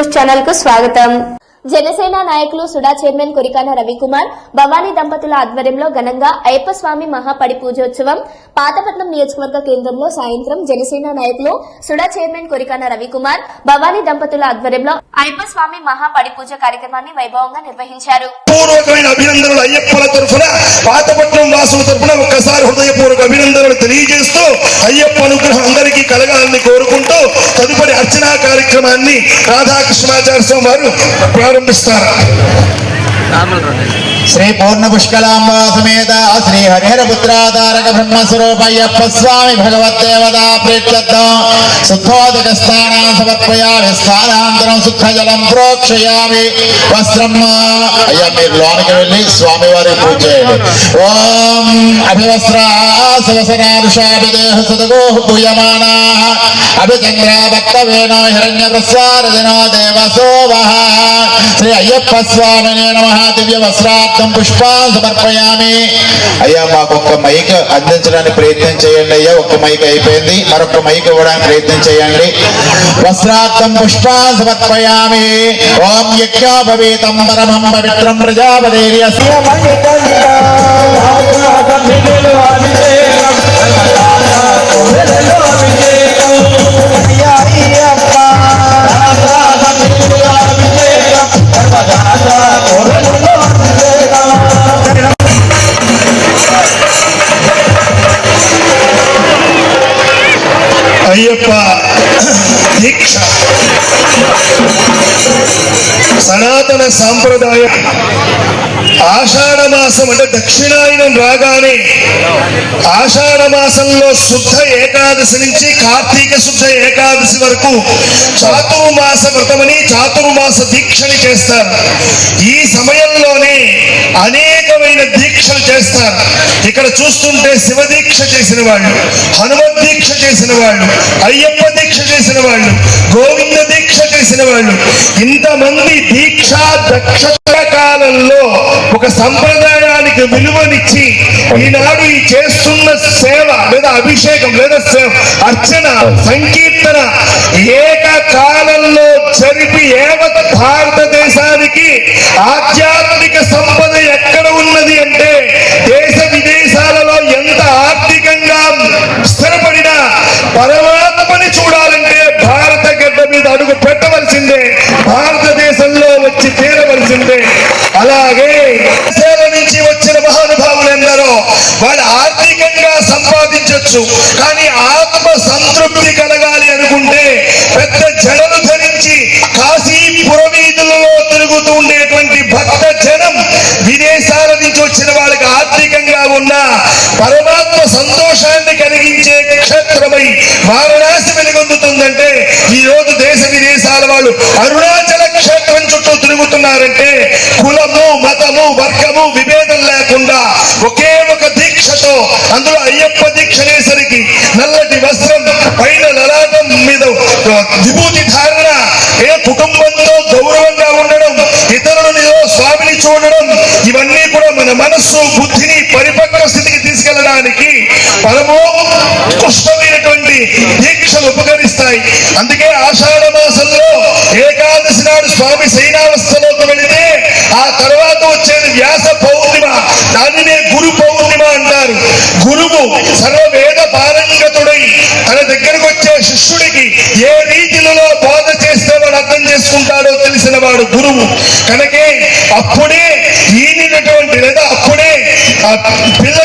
News ఛానల్కు స్వాగతం. జనసేన నాయకులు సుడా చైర్మన్ కొరికాన రవికుమార్ భవానీ దంపతుల ఆధ్వర్యంలో ఘనంగా అయ్యప్ప స్వామి మహాపడి పూజోత్సవం పాతపట్నం నియోజకవర్గ కేంద్రంలో సాయంత్రం జనసేన నాయకులు సుడా చైర్మన్ కొరికాన రవికుమార్ భవానీ దంపతుల ఆధ్వర్యంలో అయ్యప్ప స్వామి మహాపడి పూజ కార్యక్రమాన్ని వైభవంగా నిర్వహించారు. పూర్వకమైన అభినందనలు అయ్యప్పల తరఫున పాతపట్నం వాసుల తరఫున ఒక్కసారి హృదయపూర్వక అభినందనలు తెలియజేస్తూ అయ్యప్ప అనుగ్రహం అందరికీ కలగాలని కోరుకుంటూ తదుపరి అర్చనా కార్యక్రమాన్ని రాధాకృష్ణాచార్య స్వామి వారు ప్రారంభిస్తారు. శ్రీ పూర్ణ పుష్కలాంబా సమేత శ్రీ హరిహర పుత్రాధారక బ్రహ్మస్వరూపయ్యప్ప స్వామి భగవద్దేవతా ప్రీత్యర్థం. శుద్ధోదక స్నానం సమర్పయామి స్థానాంతరం శుద్ధ ప్రోక్షయామి. వస్త్రం అయ్యా మీరు లోనికి వెళ్ళి స్వామి వారికి పూజ చేయండి. ఓం అభివస్త్రా సవసనారుషాభిదేహ సదగో పూయమానా అభిచంద్ర హిరణ్య ప్రసారదినో దేవసోవహ శ్రీ అయ్యప్ప స్వామినే నమ. దివ్య వస్త్రార్థం పుష్పాలు సమర్పయామి. అయ్యా మాకు ఒక్క మైక్ అందించడానికి ప్రయత్నం చేయండి అయ్యా. ఒక్క మైక్ అయిపోయింది. మరొక మైక్ ఇవ్వడానికి ప్రయత్నం చేయండి. వస్త్రార్థం పుష్పాలు సమర్పయామి. ఓం యజ్ఞోపవీతం పరమం పవిత్రం ప్రజాపదేర్యస్య అయ్యప్ప దీక్ష. సనాతన సాంప్రదాయం ఆషాఢ మాసం అంటే దక్షిణాయనం రాగానే ఆషాఢ మాసంలో శుద్ధ ఏకాదశి నుంచి కార్తీక శుద్ధ ఏకాదశి వరకు చాతుర్మాస వ్రతమని చాతుర్మాస దీక్షని చేస్తారు. ఈ సమయంలోనే అనేకమైన దీక్షలు చేస్తారు. ఇక్కడ చూస్తుంటే శివ దీక్ష చేసిన వాళ్ళు హనుమత్ దీక్ష చేసిన వాళ్ళు అయ్యప్ప దీక్ష చేసిన వాళ్ళు గోవింద దీక్ష చేసిన వాళ్ళు. ఇంతమంది దీక్ష దక్షత కాలంలో ఒక సంప్రదాయానికి విలువనిచ్చి ఈనాడు ఈ చేస్తున్న సేవ లేదా అభిషేకం లేదా సేవ అర్చన సంకీర్తన ఏకకాలంలో జరిపి ఏవత్ భారతదేశానికి ఆధ్యాత్మిక సంపద ఎక్కడ సంపాదించొచ్చు కానీ ఆత్మ సంతృప్తి కలగాలి అనుకుంటే పెద్ద జడలు ధరించి కాశీ పురవీధులలో తిరుగుతూ ఉండేటువంటి భక్త జనం విదేశాల నుంచి వచ్చిన వాళ్ళకి ఆర్థికంగా ఉన్న పరమాత్మ సంతోషాన్ని కలిగించే క్షేత్రమై వారణాసి వెలుగొందుతుందంటే ఈ రోజు దేశ విదేశాల వాళ్ళు అరుణాచల క్షేత్రం చుట్టూ తిరుగుతున్నారంటే కులము మతము వర్గము విభేదం లేకుండా ఒకే ఒక దీక్షతో అందులో అయ్యప్ప దీక్ష అనేసరికి నల్లటి వస్త్రం పైన లలాటం మీద విభూతి ధారణ ఏ కుటుంబంతో గౌరవంగా ఉండడం ఇతరులని స్వామిని చూడడం ఇవన్నీ కూడా మన మనస్సు బుద్ధిని పరిపక్వ స్థితికి తీసుకెళ్ళడానికి పరమోత్కృష్టమైనటువంటి దీక్షలు ఉపకరిస్తాయి. అందుకే ఆషాఢ మాసంలో ఏకాదశి నాడు స్వామి శైనావస్థలోకి వెళితే ఆ తర్వాత వచ్చేది వ్యాస పౌర్ణిమ. దానినే గురు పౌర్ణిమ అంటారు. గురువు సర్వవేద పారంగతుడై తన దగ్గరకు వచ్చే శిష్యుడికి ఏ రీతిలో బోధ చేస్తే వాడు అర్థం చేసుకుంటాడో తెలిసిన వాడు గురువు. కనుకే అప్పుడే ఈనినటువంటి లేదా అప్పుడే ఆ పిల్ల